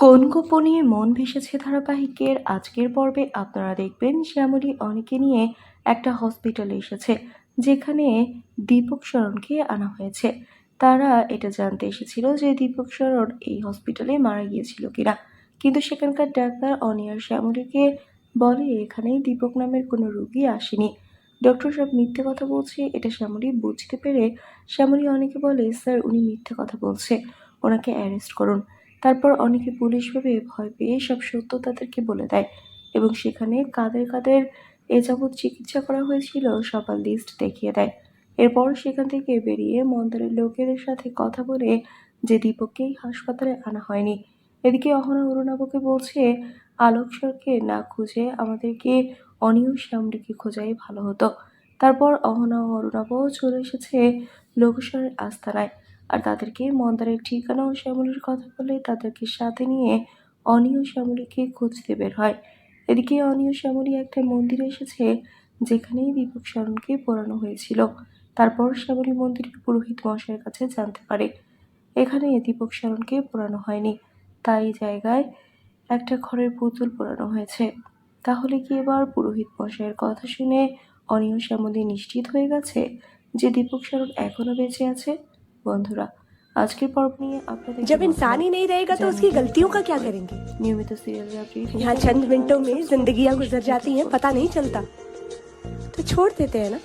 কোন গোপনে মন ভেসেছে ধারাবাহিকের আজকের পর্বে আপনারা দেখবেন, শ্যামলী অনেকে নিয়ে একটা হসপিটালে এসেছে, যেখানে দীপক শরণকে আনা হয়েছে। তারা এটা জানতে এসেছিল যে দীপক শরণ এই হসপিটালে মারা গিয়েছিল কিনা। কিন্তু সেখানকার ডাক্তার অনিয়ার শ্যামলীকে বলে এখানে দীপক নামের কোনো রোগী আসেনি। ডক্টর সাহেব মিথ্যে কথা বলছে, এটা শ্যামলী বুঝতে পেরে শ্যামলী অনেকে বলে, স্যার, উনি মিথ্যে কথা বলছে। ওনাকে অ্যারেস্ট করুন। তারপর অনেকে পুলিশ ভেবে ভয় পেয়ে সব সত্য তাদেরকে বলে দেয় এবং সেখানে কাদের কাদের এ যাবৎ চিকিৎসা করা হয়েছিল সবার লিস্ট দেখিয়ে দেয়। এরপর সেখান থেকে বেরিয়ে মন্দিরের লোকের সাথে কথা বলে যে দীপককেই হাসপাতালে আনা হয়নি। এদিকে অহনা অরুণাবকে বলছে, আলোক স্যারকে না খুঁজে আমাদেরকে অনিয় শ্যামলিকে খোঁজাই ভালো হতো। তারপর অহনা ও অরুণাব চলে এসেছে লোকেশ্বরের আস্থানায় আর তাদেরকে মন্দারের ঠিকানা ও শ্যামলীর কথা বলে তাদেরকে সাথে নিয়ে অনিয় শ্যামলীকে খুঁজতে বের হয়। এদিকে অনিয় শ্যামলী একটা মন্দিরে এসেছে, যেখানেই দীপক শরণকে পোড়ানো হয়েছিল। তারপর শ্যামলী মন্দিরের পুরোহিত মশাইয়ের কাছে জানতে পারে এখানে দীপক শরণকে পোড়ানো হয়নি। তাই জায়গায় একটা খড়ের পুতুল পোড়ানো হয়েছে। তাহলে কি এবার পুরোহিত মশাইয়ের কথা শুনে অনিয় শ্যামলী নিশ্চিত হয়ে গেছে যে দীপক শরণ এখনও বেঁচে আছে? বন্ধুরা আজকের পর্ব নিয়ে আপনাদের जब इंसान ही नहीं रहेगा तो उसकी गलतियों का क्या करेंगे নিয়মিত সিরিয়াল আপডেট यहाँ चंद मिनटों में जिंदगियां गुजर जाती हैं पता नहीं चलता तो छोड़ देते हैं ना